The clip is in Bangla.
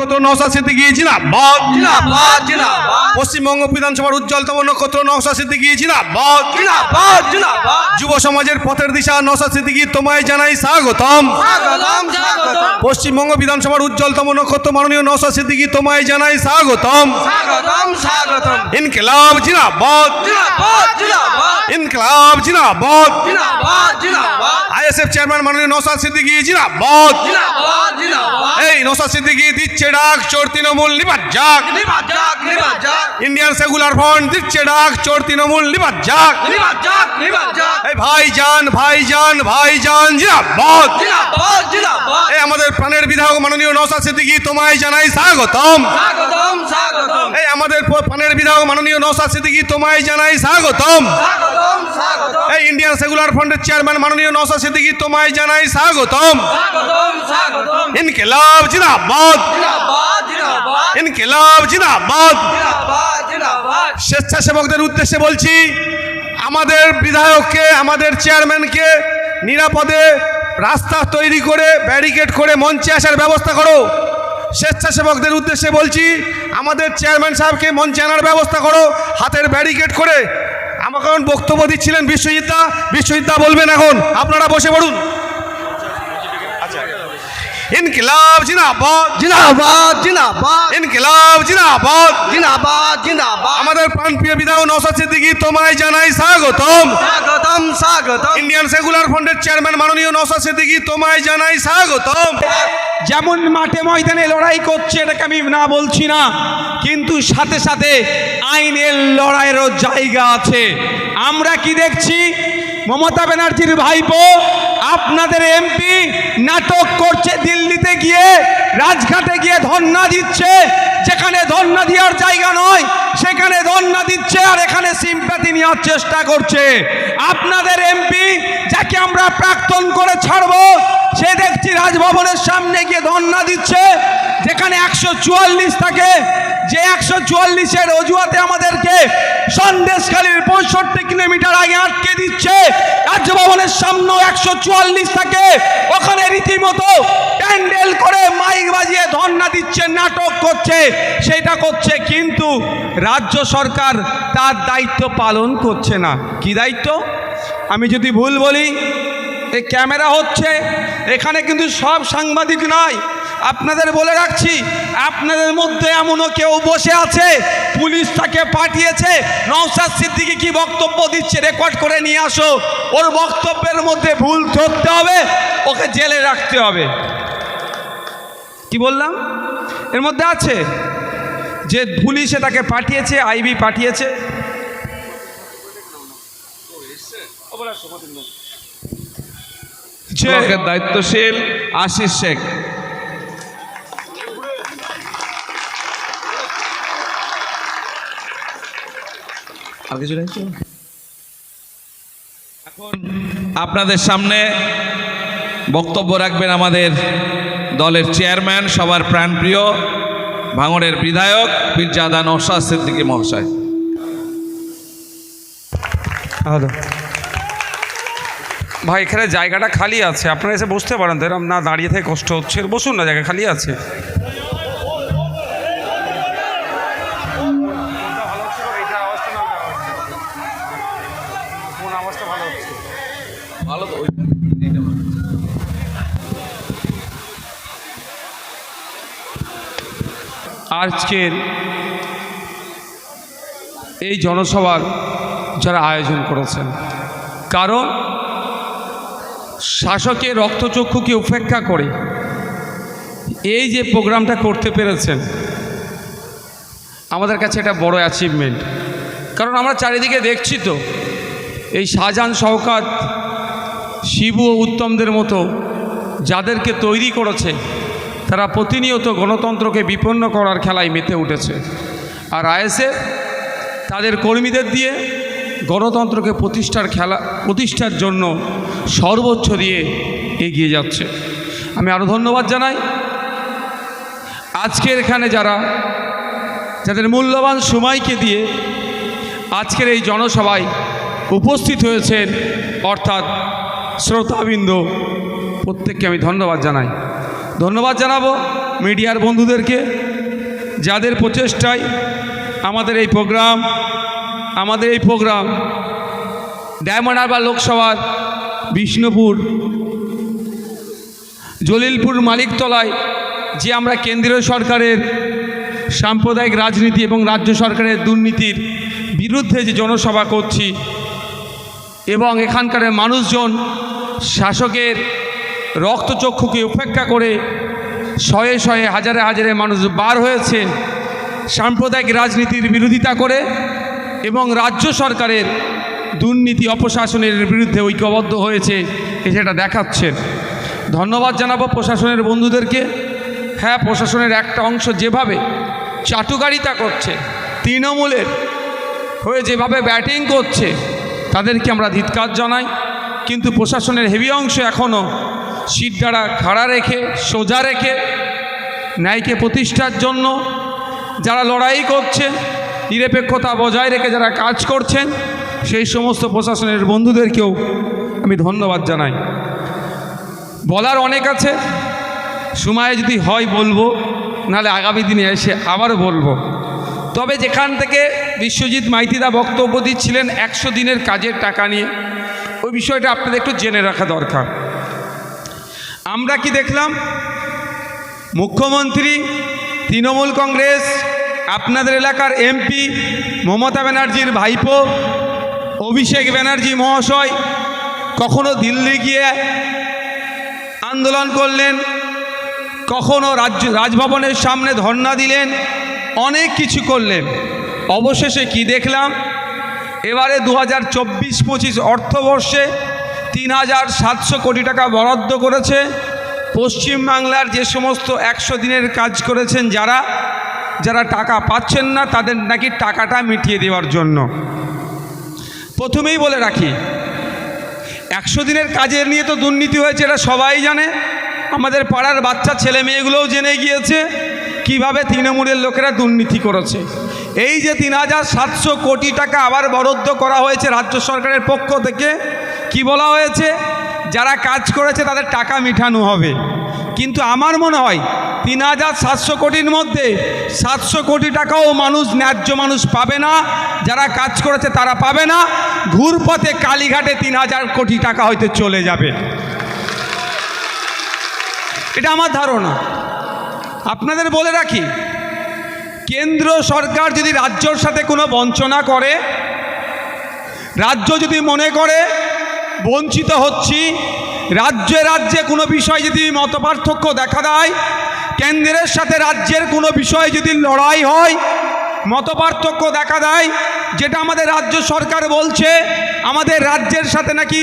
নক্ষত্র জিন্দাবাদ জিন্দাবাদ পশ্চিমবঙ্গ বিধানসভার উজ্জ্বলতম নক্ষত্র জিন্দাবাদ জিন্দাবাদ যুব সমাজের পথের দিশা নওশা সিদ্দিকি তোমায় জানাই স্বাগতম। স্বাগতম স্বাগতম। পশ্চিমবঙ্গ বিধানসভার উজ্জ্বলতম নক্ষত্র মাননীয় নওশা সিদ্দিকি তোমায় জানাই স্বাগতম। স্বাগতম স্বাগতম। ইনকিলাব জিনাবাদ জিন্দাবাদ জিন্দাবাদ ইনকিলাব জিনাবাদ জিন্দাবাদ জিন্দাবাদ আইএসএফ চেয়ারম্যান মাননীয় নওশাদ সিদ্দিকি জিনাবাদ জিন্দাবাদ জিন্দাবাদ এই নওশাদ সিদ্দিকি দিচ্ছে ডাক চোর তৃণমূল নিবাদ যাক ইন্ডিয়ান সেকুলার ফ্রন্ট দিচ্ছে ডাক চোর তৃণমূল নিবাদ যাক এই ভাইজান ভাইজান ভাইজান জিনাবাদ জিন্দাবাদ জিন্দাবাদ। এই আমাদের প্রাণের বিধায়ক মাননীয় নৌসা সিদ্দিকি তোমায় জানাই স্বাগতম। স্বাগতম। এই আমাদের প- প্রাণের বিধায়ক মাননীয় নওশাদ সিদ্দিকি তোমায় জানাই স্বাগতম। এই ইন্ডিয়ান সেকুলার ফ্রন্টের চেয়ারম্যান মাননীয় নওশাদ সিদ্দিকি তোমায় জানাই স্বাগতম। ইনকিলাব জিন্দাবাদ। ইনকিলাব জিন্দাবাদ। স্বেচ্ছাসেবকদের উদ্দেশ্যে বলছি আমাদের বিধায়ককে আমাদের চেয়ারম্যানকে নিরাপদে রাস্তা তৈরি করে ব্যারিকেড করে মঞ্চে আসার ব্যবস্থা করো। স্বেচ্ছাসেবকদের উদ্দেশ্যে বলছি, আমাদের চেয়ারম্যান সাহেবকে মঞ্চে আনার ব্যবস্থা করো, হাতের ব্যারিকেড করে। আমাকে এখন বক্তব্য দিচ্ছিলেন বিশ্বজিৎ দা। বিশ্বজিৎ দা বলবেন এখন। আপনারা বসে পড়ুন। ইনকিলাব জিনাবাদ জিন্দাবাদ জিন্দাবাদ। ইনকিলাব জিনাবাদ জিন্দাবাদ জিন্দাবাদ। আমাদের প্রাণপ্রিয় বিধায়ক নওশাদ সিদ্দিকী তোমায় জানাই স্বাগতম। স্বাগতম স্বাগতম। ইন্ডিয়ান সেকুলার ফ্রন্টের চেয়ারম্যান মাননীয় নওশাদ সিদ্দিকী তোমায় জানাই স্বাগতম। যেমন মাঠে ময়দানে লড়াই করছে এটাকে আমি না বলছি না কিন্তু সাথে সাথে আইনের লড়াইয়েরও জায়গা আছে। আমরা কি দেখছি? মমতা ব্যানার্জির ভাইপো, আপনাদের এমপি নাটক করছে দিল্লিতে গিয়ে, রাজঘাটে গিয়ে ধর্ণা দিচ্ছে। যেখানে ধর্ণা দেওয়ার জায়গা নয়, সেখানে ধর্ণা দিচ্ছে আর এখানে সিম্প্যাথি নেওয়ার চেষ্টা করছে। আপনাদের এমপি যাকে আমরা প্রাক্তন করে ছাড়বো, সে দেখছি রাজভবনের সামনে গিয়ে ধর্ণা দিচ্ছে, যেখানে একশো চুয়াল্লিশ থাকে। যে একশো চুয়াল্লিশের অজুহাতে আমাদেরকে সন্দেশখালীর পঁয়ষট্টি কিলোমিটার আগে আটকে দিচ্ছে। রাজ্যভবনের সামনেও একশো চুয়াল্লিশ থাকে। ওখানে রীতিমতো প্যান্ডেল করে মাইক বাজিয়ে ধর্ণা দিচ্ছে, নাটক করছে, সেটা করছে, কিন্তু রাজ্য সরকার তার দায়িত্ব পালন করছে না। কি দায়িত্ব? আমি যদি ভুল বলি এই ক্যামেরা হচ্ছে, এখানে কিন্তু সব সাংবাদিক নয়। আপনাদের বলে রাখছি, আপনাদের মধ্যে এমনও কেউ বসে আছে, পুলিশ তাকে পাঠিয়েছে। নৌসাদ সিদ্দিকি কি বক্তব্য দিচ্ছে? রেকর্ড করে নিয়ে আসো। ওর বক্তব্যের মধ্যে ভুল ধরতে হবে, ওকে জেলে রাখতে হবে। কি বললাম? এর মধ্যে আছে, যে পুলিশে তাকে পাঠিয়েছে, আইবি পাঠিয়েছে। দায়িত্বশীল আশিস শেখ। আর কিছু? এখন আপনাদের সামনে বক্তব্য রাখবেন আমাদের দলের চেয়ারম্যান সবার প্রাণপ্রিয় ভাঙড়ের বিধায়ক পীরজাদা নৌশাদ সিদ্দিকী মহাশয়। হ্যালো ভাই এখানে জায়গাটা খালি আছে। আপনারা এসে বসতে পারেন। তো এরকম না দাঁড়িয়ে থেকে কষ্ট হচ্ছে বসুন না জায়গা খালি আছে। আজকের এই জনসভার যারা আয়োজন করেছেন, কারণ শাসকের রক্তচক্ষুকে উপেক্ষা করে? এই যে প্রোগ্রামটা করতে পেরেছেন, আমাদের কাছে এটা বড় অ্যাচিভমেন্ট কারণ আমরা চারিদিকে দেখছি তো, এই শাহজাহান শওকাত শিবু ও উত্তমদের মতো যাদেরকে তৈরি করেছে, তারা প্রতিনিয়ত গণতন্ত্রকে বিপন্ন করার খেলায় মেতে উঠেছে। আর আইএসএফ তাদের কর্মীদের দিয়ে গণতন্ত্রকে প্রতিষ্ঠার খেলা, প্রতিষ্ঠার জন্য সর্বোচ্চ দিয়ে এগিয়ে যাচ্ছে। আমি আরও ধন্যবাদ জানাই। আজকের এখানে যারা, যাদের মূল্যবান সময়কে দিয়ে আজকের এই জনসভায় উপস্থিত হয়েছেন, অর্থাৎ শ্রোতাবৃন্দ, প্রত্যেককে আমি ধন্যবাদ জানাই। ধন্যবাদ জানাব মিডিয়ার বন্ধুদেরকে, যাদের প্রচেষ্টায় আমাদের এই প্রোগ্রাম, আমাদের এই প্রোগ্রাম, ডায়মন্ড হারবার লোকসভার বিষ্ণুপুর, জলিলপুর মালিকতলায় যে আমরা কেন্দ্রীয় সরকারের সাম্প্রদায়িক রাজনীতি এবং রাজ্য সরকারের দুর্নীতির বিরুদ্ধে যে জনসভা করছি এবং এখানকার মানুষজন শাসকের রক্তচক্ষুকে উপেক্ষা করে শয়ে শয়ে হাজারে হাজারে মানুষ বার হয়েছে সাম্প্রদায়িক রাজনীতির বিরোধিতা করে এবং রাজ্য সরকারের দুর্নীতি অপশাসনের বিরুদ্ধে ঐক্যবদ্ধ হয়েছে সেটা দেখাচ্ছেন। ধন্যবাদ জানাব প্রশাসনের বন্ধুদেরকে। হ্যাঁ প্রশাসনের একটা অংশ যেভাবে চাটুকারিতা করছে, তৃণমূলের হয়ে যেভাবে ব্যাটিং করছে তাদেরকে আমরা ধিৎকার জানাই। কিন্তু প্রশাসনের হেভি অংশ এখনও সিটডারা খাড়া রেখে, সোজা রেখে ন্যায়কে প্রতিষ্ঠার জন্য যারা লড়াই করছে, নিরপেক্ষতা বজায় রেখে যারা কাজ করছেন, সেই সমস্ত প্রশাসনের বন্ধুদেরকেও আমি ধন্যবাদ জানাই। বলার অনেক আছে, সময় যদি হয় বলব, নাহলে আগামী দিনে এসে আবার বলব। তবে যেখান থেকে বিশ্বজিৎ মাইতিদা বক্তব্য দিচ্ছিলেন, একশো দিনের কাজের টাকা নিয়ে। ওই বিষয়টা আপনাদের একটু জেনে রাখা দরকার। আমরা কি দেখলাম? মুখ্যমন্ত্রী, তৃণমূল কংগ্রেস, আপনাদের এলাকার এমপি মমতা ব্যানার্জির ভাইপো, অভিষেক ব্যানার্জি মহাশয় কখনো দিল্লি গিয়ে আন্দোলন করলেন, কখনো রাজ্য, রাজভবনের সামনে ধর্ণা দিলেন অনেক কিছু করলেন। অবশেষে কি দেখলাম? এবারে দু হাজার চব্বিশ পঁচিশ অর্থবর্ষে তিন হাজার সাতশো কোটি টাকা বরাদ্দ করেছে। পশ্চিমবাংলার যে সমস্ত একশো দিনের কাজ করেছেন যারা যারা টাকা পাচ্ছেন না, তাদের নাকি টাকাটা মিটিয়ে দেওয়ার জন্য। প্রথমেই বলে রাখি, একশো দিনের কাজের নিয়ে তো দুর্নীতি হয়েছে, এটা সবাই জানে। আমাদের পাড়ার বাচ্চা, ছেলে মেয়েগুলোও জেনে গিয়েছে। কীভাবে তৃণমূলের লোকেরা দুর্নীতি করেছে? এই যে তিন হাজার সাতশো কোটি টাকা আবার বরাদ্দ করা হয়েছে রাজ্য সরকারের পক্ষ থেকে, কি বলা হয়েছে? যারা কাজ করেছে তাদের টাকা মিঠানো হবে। কিন্তু আমার মনে হয়, তিন হাজার সাতশো কোটির মধ্যে সাতশো কোটি টাকাও মানুষ, ন্যায্য মানুষ পাবে না, যারা কাজ করেছে তারা পাবে না। ঘুরপথে কালীঘাটে তিন হাজার কোটি টাকা হয়তো চলে যাবে। এটা আমার ধারণা। আপনাদের বলে রাখি, কেন্দ্র সরকার যদি রাজ্যর সাথে কোনো বঞ্চনা করে, রাজ্য যদি মনে করে, বঞ্চিত হচ্ছি, রাজ্যে রাজ্যে কোনো বিষয় যদি মতপার্থক্য দেখা দেয়, কেন্দ্রের সাথে রাজ্যের কোনো বিষয়ে যদি লড়াই হয়, মতপার্থক্য দেখা দেয়, যেটা আমাদের রাজ্য সরকার বলছে, আমাদের রাজ্যের সাথে নাকি